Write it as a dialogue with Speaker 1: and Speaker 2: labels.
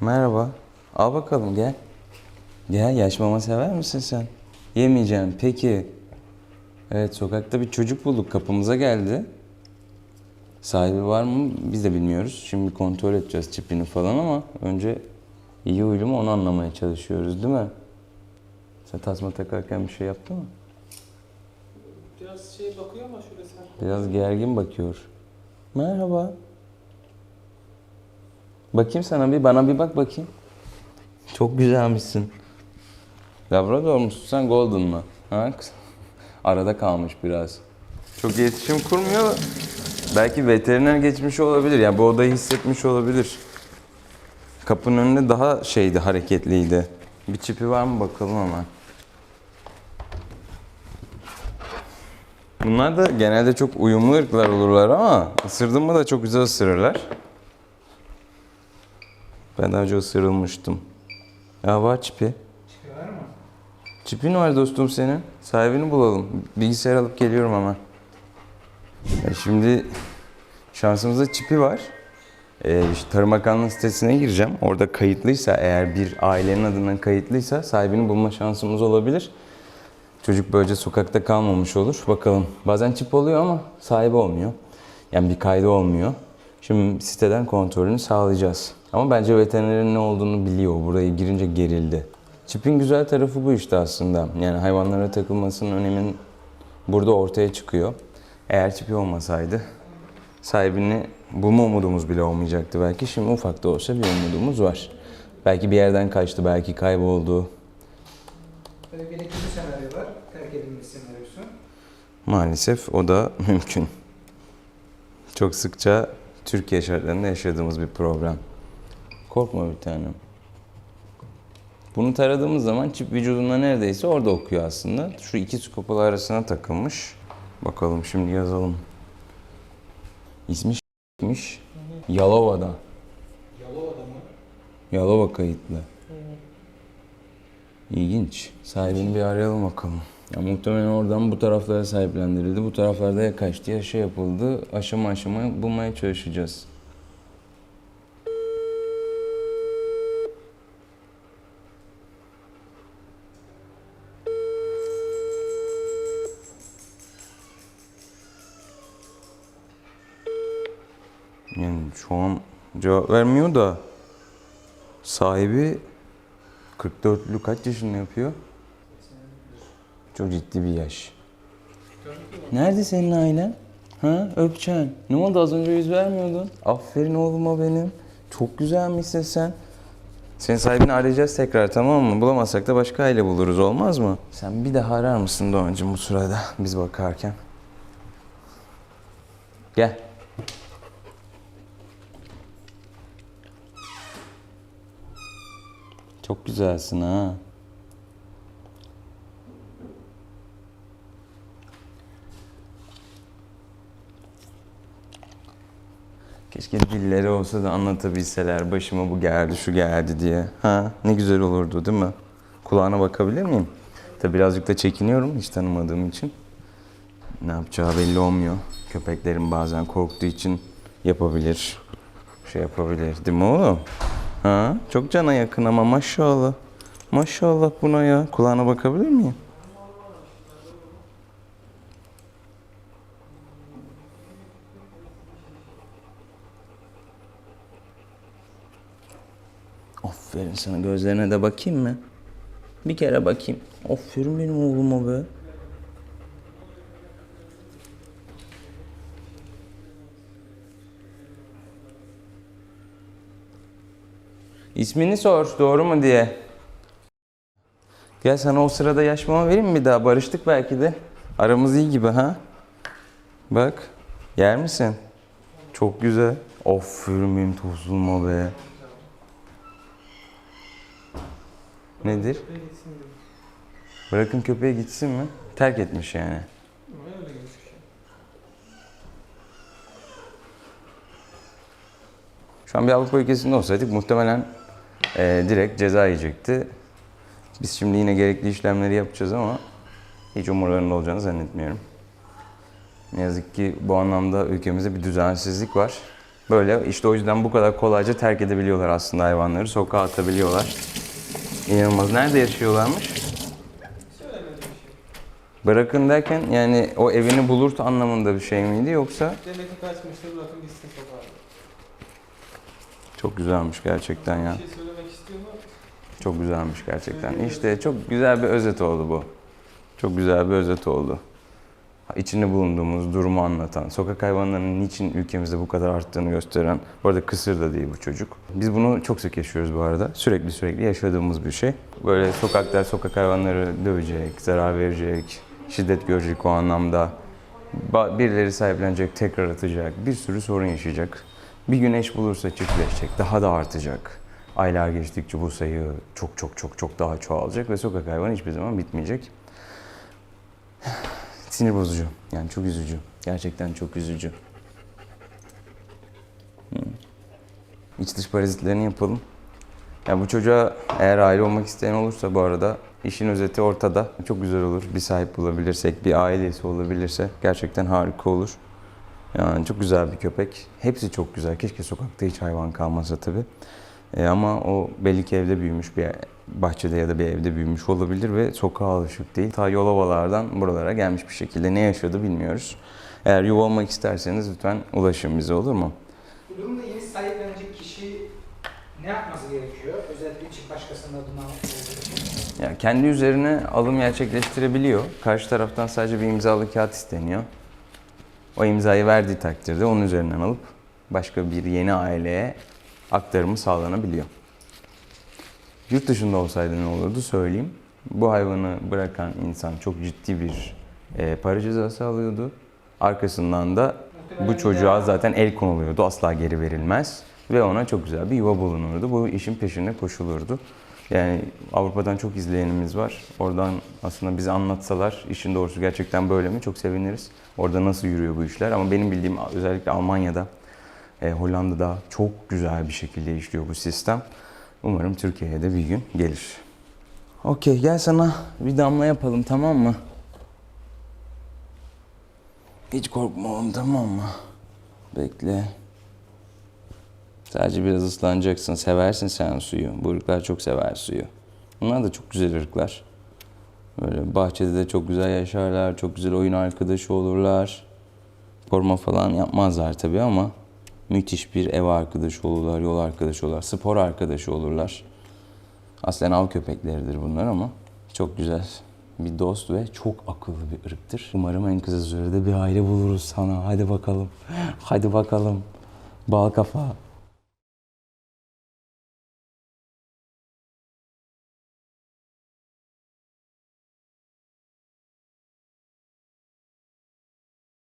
Speaker 1: Merhaba. Al bakalım gel. Gel yaş mama sever misin sen? Yemeyeceğim. Peki. Evet sokakta bir çocuk bulduk kapımıza geldi. Sahibi var mı biz de bilmiyoruz. Şimdi kontrol edeceğiz çipini falan ama önce iyi huylu mu onu anlamaya çalışıyoruz değil mi? Sen tasma takarken bir şey yaptı mı?
Speaker 2: Biraz şey bakıyor ama şöyle sen.
Speaker 1: Biraz gergin bakıyor. Merhaba. Bakayım sana bir, bana bir bak bakayım. Çok güzelmişsin. Labrador musun sen, Golden mı? Ha? Arada kalmış biraz. Çok iletişim kurmuyor. Belki veteriner geçmiş olabilir. Yani bu odayı hissetmiş olabilir. Kapının önünde daha şeydi, hareketliydi. Bir çipi var mı bakalım hemen. Bunlar da genelde çok uyumlu ırklar olurlar ama ısırdın mı da çok güzel ısırırlar. Ben daha önce ısırılmıştım. Ya var çipi.
Speaker 2: Çipi var mı?
Speaker 1: Çipin var dostum senin. Sahibini bulalım. Bilgisayar alıp geliyorum hemen. Ya şimdi şansımızda çipi var. Ee, işte Tarım Bakanlığı sitesine gireceğim. Orada kayıtlıysa eğer bir ailenin adından kayıtlıysa sahibini bulma şansımız olabilir. Çocuk böylece sokakta kalmamış olur. Bakalım. Bazen çip oluyor ama sahibi olmuyor. Yani bir kaydı olmuyor. Şimdi siteden kontrolünü sağlayacağız. Ama bence veterinerin ne olduğunu biliyor. Buraya girince gerildi. Çipin güzel tarafı bu işte aslında. Yani hayvanlara takılmasının önemin burada ortaya çıkıyor. Eğer çipi olmasaydı sahibini bulma umudumuz bile olmayacaktı belki. Şimdi ufak da olsa bir umudumuz var. Belki bir yerden kaçtı, belki kayboldu.
Speaker 2: Böyle bir ikinci senaryo var. Terk edilmiş senaryosu.
Speaker 1: Maalesef o da mümkün. Çok sıkça Türkiye şartlarında yaşadığımız bir problem. Korkma bir tanem. Bunu taradığımız zaman çip vücudunda neredeyse orada okuyor aslında. Şu iki skopalı arasına takılmış. Bakalım şimdi yazalım. İsmi ş**miş. Yalova'da.
Speaker 2: Yalova'da mı?
Speaker 1: Yalova kayıtlı. İlginç. Sahibini bir arayalım bakalım. Ya muhtemelen oradan bu taraflara sahiplendirildi. Bu taraflarda ya kaçtı ya şey yapıldı. Aşama aşama bulmaya çalışacağız. Yani şu an cevap vermiyor da sahibi 44'lü kaç yaşında yapıyor? Çok ciddi bir yaş. Nerede senin ailen? Ha öpçen. Ne oldu az önce yüz vermiyordun? Aferin oğluma benim. Çok güzelmişsin sen. Senin sahibini arayacağız tekrar tamam mı? Bulamazsak da başka aile buluruz olmaz mı? Sen bir daha arar mısın Doğancığım bu sırada biz bakarken? Gel. Çok güzelsin ha. Keşke dilleri olsa da anlatabilseler başıma bu geldi şu geldi diye. Ha ne güzel olurdu değil mi? Kulağına bakabilir miyim? Tabi birazcık da çekiniyorum hiç tanımadığım için. Ne yapacağı belli olmuyor. Köpeklerin bazen korktuğu için yapabilir. Şey yapabilir değil mi oğlum? Ha çok cana yakın ama maşallah. Maşallah buna ya. Kulağına bakabilir miyim? Aferin sana. Gözlerine de bakayım mı? Bir kere bakayım. Aferin benim oğluma be. İsmini sor, doğru mu diye. Gel sana o sırada yaş mama vereyim mi bir daha? Barıştık belki de. Aramız iyi gibi ha? Bak, yer misin? Çok güzel. Aferin benim tozulma be. Nedir? Bırakın köpeğe gitsin mi? Terk etmiş yani. Şu an bir Avrupa ülkesinde olsaydık muhtemelen eee, direkt ceza yiyecekti. Biz şimdi yine gerekli işlemleri yapacağız ama hiç umurlarında olacağını zannetmiyorum. Ne yazık ki bu anlamda ülkemizde bir düzensizlik var. Böyle işte o yüzden bu kadar kolayca terk edebiliyorlar aslında hayvanları. Sokağa atabiliyorlar. İnanılmaz. Nerede yaşıyorlarmış? Bırakın derken yani o evini bulur anlamında bir şey miydi yoksa?
Speaker 2: Demek ki kaçmıştır bırakın gitsin sokağa.
Speaker 1: Çok güzelmiş gerçekten ya.
Speaker 2: Bir şey?
Speaker 1: Çok güzelmiş gerçekten. İşte çok güzel bir özet oldu bu. Çok güzel bir özet oldu. İçinde bulunduğumuz durumu anlatan, sokak hayvanlarının niçin ülkemizde bu kadar arttığını gösteren, bu arada kısır da değil bu çocuk. Biz bunu çok sık yaşıyoruz bu arada. Sürekli sürekli yaşadığımız bir şey. Böyle sokakta sokak hayvanları dövecek, zarar verecek, şiddet görecek o anlamda. Birileri sahiplenecek, tekrar atacak, bir sürü sorun yaşayacak. Bir güneş bulursa çiftleşecek, daha da artacak. Aylar geçtikçe bu sayı çok çok çok çok daha çoğalacak ve sokak hayvanı hiçbir zaman bitmeyecek. Sinir bozucu. Yani çok üzücü. Gerçekten çok üzücü. Hmm. İç dış parazitlerini yapalım. Ya bu çocuğa eğer aile olmak isteyen olursa bu arada işin özeti ortada. Çok güzel olur. Bir sahip bulabilirsek, bir ailesi olabilirse gerçekten harika olur. Yani çok güzel bir köpek. Hepsi çok güzel. Keşke sokakta hiç hayvan kalmasa tabii. E ama o belli ki evde büyümüş bir bahçede ya da bir evde büyümüş olabilir ve sokağa alışık değil. Ta Yolovalardan buralara gelmiş bir şekilde ne yaşadı bilmiyoruz. Eğer yuva olmak isterseniz lütfen ulaşın bize olur mu?
Speaker 2: Bu durumda yeni sahiplenecek kişi ne yapması gerekiyor? Özellikle çift başkasının adına
Speaker 1: Yani kendi üzerine alım gerçekleştirebiliyor. Karşı taraftan sadece bir imzalı kağıt isteniyor. O imzayı verdiği takdirde onun üzerinden alıp başka bir yeni aileye aktarımı sağlanabiliyor. Yurt dışında olsaydı ne olurdu söyleyeyim. Bu hayvanı bırakan insan çok ciddi bir e, para cezası alıyordu. Arkasından da bu çocuğa zaten el konuluyordu. Asla geri verilmez. Ve ona çok güzel bir yuva bulunurdu. Bu işin peşine koşulurdu. Yani Avrupa'dan çok izleyenimiz var. Oradan aslında bize anlatsalar işin doğrusu gerçekten böyle mi çok seviniriz. Orada nasıl yürüyor bu işler ama benim bildiğim özellikle Almanya'da, e, Hollanda'da çok güzel bir şekilde işliyor bu sistem. Umarım Türkiye'ye de bir gün gelir. Okey gel sana bir damla yapalım tamam mı? Hiç korkma oğlum tamam mı? Bekle. Sadece biraz ıslanacaksın. Seversin sen suyu. Bu ırklar çok sever suyu. Bunlar da çok güzel ırklar. Böyle bahçede de çok güzel yaşarlar. Çok güzel oyun arkadaşı olurlar. Koruma falan yapmazlar tabii ama müthiş bir ev arkadaşı olurlar, yol arkadaşı olurlar, spor arkadaşı olurlar. Aslen av köpekleridir bunlar ama çok güzel bir dost ve çok akıllı bir ırktır. Umarım en kısa sürede bir aile buluruz sana. Hadi bakalım. Hadi bakalım. Bal kafa.